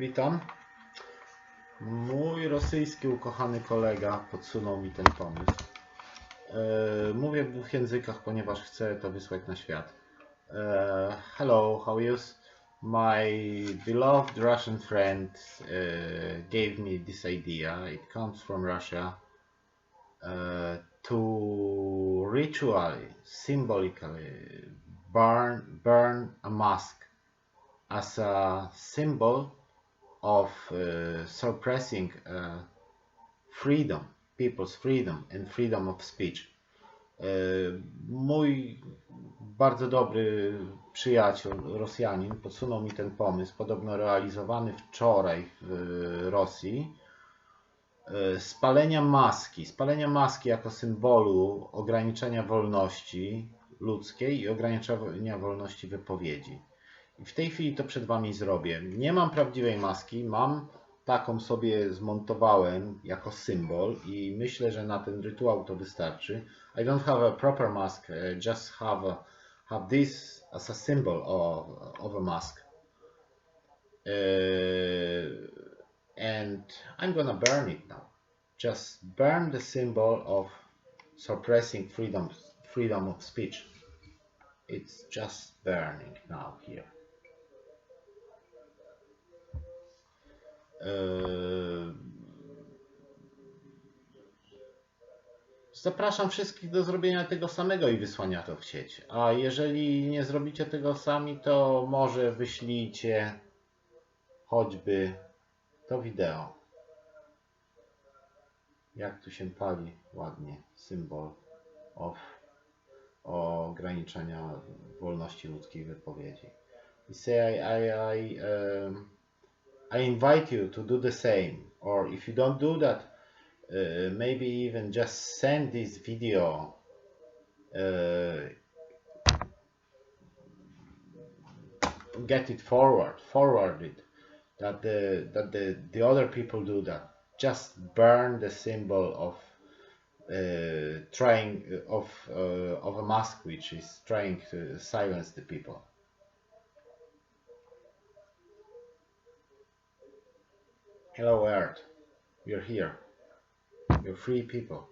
Witam. Mój rosyjski ukochany kolega podsunął mi ten pomysł. E, Mówię w dwóch językach, ponieważ chcę to wysłać na świat. E, Hello, how you? My beloved Russian friend uh, gave me this idea. It comes from Russia. Uh, to ritually, symbolically burn, burn a mask as a symbol of uh, suppressing uh, freedom, people's freedom and freedom of speech. E, Mój bardzo dobry przyjaciel, Rosjanin, podsunął mi ten pomysł, podobno realizowany wczoraj w Rosji, e, spalenia maski. Spalenia maski jako symbolu ograniczenia wolności ludzkiej i ograniczenia wolności wypowiedzi. W tej chwili to przed Wami zrobię. Nie mam prawdziwej maski, mam taką sobie zmontowałem jako symbol i myślę, że na ten rytuał to wystarczy. I don't have a proper mask, just have a, have this as a symbol of, of a mask. Uh, and I'm gonna burn it now. Just burn the symbol of suppressing freedom, freedom of speech. It's just burning now here. Zapraszam wszystkich do zrobienia tego samego i wysłania to w sieć. A jeżeli nie zrobicie tego sami, to może wyślijcie choćby to wideo. Jak tu się pali ładnie symbol of ograniczenia wolności ludzkiej wypowiedzi. I say I, I, I um, I invite you to do the same. Or if you don't do that, uh, maybe even just send this video. Uh, get it forward, forward it. That the that the the other people do that. Just burn the symbol of uh, trying of uh, of a mask which is trying to silence the people. Hello Earth, you're here. You're free people.